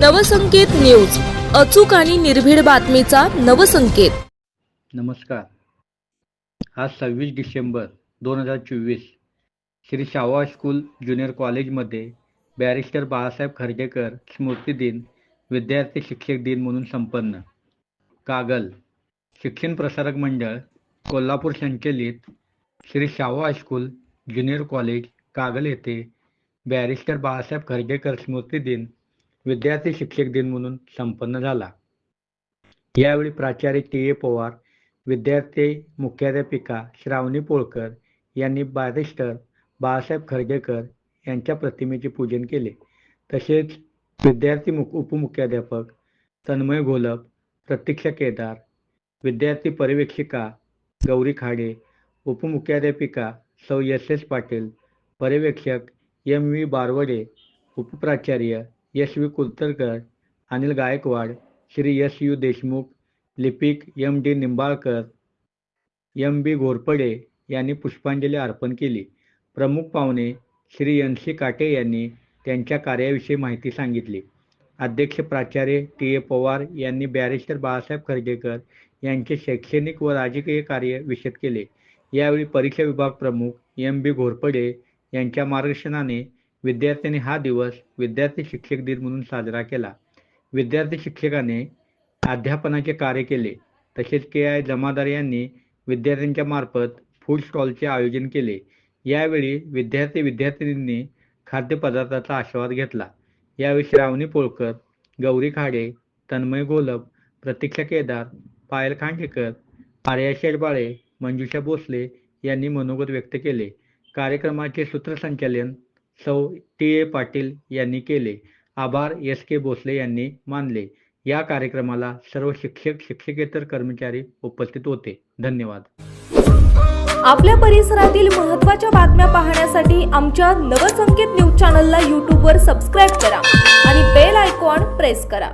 Navsanket news. अचूक आणि निर्भीड बातमीचा नवसंकेत. नमस्कार. आज सव्वीस डिसेंबर दोन हजार चोवीस श्री शाहू स्कूल ज्युनियर कॉलेजमध्ये बॅरिस्टर बाळासाहेब खर्डेकर स्मृती दिन विद्यार्थी शिक्षक दिन म्हणून संपन्न. कागल शिक्षण प्रसारक मंडळ कोल्हापूर संचलित Shri Shahu high school junior college Kagal येथे बॅरिस्टर बाळासाहेब खर्डेकर स्मृती दिन विद्यार्थी शिक्षक दिन म्हणून संपन्न झाला. यावेळी प्राचार्य टी. ए. पवार विद्यार्थी मुख्याध्यापिका श्रावणी पोळकर यांनी बॅरिस्टर बाळासाहेब खरगेकर यांच्या प्रतिमेचे पूजन केले. तसेच विद्यार्थी मुख उपमुख्याध्यापक तन्मय घोलप प्रतीक्षा केदार विद्यार्थी पर्यवेक्षिका गौरी खाडे उपमुख्याध्यापिका सौ एस एस पाटील पर्यवेक्षक M V Barwade उपप्राचार्य S V Kultarkar Anil Gaikwad Shri S U Deshmukh लिपिक M D Nimbalkar M B Ghorpade यांनी पुष्पांजली अर्पण केली. प्रमुख पाहुणे श्री एन सी काटे यांनी त्यांच्या कार्याविषयी माहिती सांगितली. अध्यक्ष प्राचार्य टी ए पवार यांनी बॅरिस्टर बाळासाहेब खर्गेकर यांचे शैक्षणिक व राजकीय कार्य विशद केले. यावेळी परीक्षा विभाग प्रमुख एम बी घोरपडे यांच्या मार्गदर्शनाने विद्यार्थ्यांनी हा दिवस विद्यार्थी शिक्षक दिन म्हणून साजरा केला. विद्यार्थी शिक्षकाने अध्यापनाचे कार्य केले. तसेच के आय जमादार यांनी विद्यार्थ्यांच्या मार्फत फूड स्टॉलचे आयोजन केले. यावेळी विद्यार्थी विद्यार्थिनींनी खाद्यपदार्थाचा आस्वाद घेतला. यावेळी श्रावणी पोळकर गौरी खाडे तन्मय गोलप प्रतीक्षा केदार पायल खांडेकर आर्या शेडबाळे मंजुषा भोसले यांनी मनोगत व्यक्त केले. कार्यक्रमाचे सूत्रसंचालन सौ टी ए पाटील यांनी केले. आभार एस के भोसले यांनी मानले. या कार्यक्रमाला सर्व शिक्षक शिक्षकेतर कर्मचारी उपस्थित होते. धन्यवाद. आपल्या परिसरातील महत्त्वाच्या बातम्या पाहण्यासाठी आमच्या नवसंकेत न्यूज चॅनलला यूट्यूबवर सबस्क्राईब करा आणि बेल आयकॉन प्रेस करा.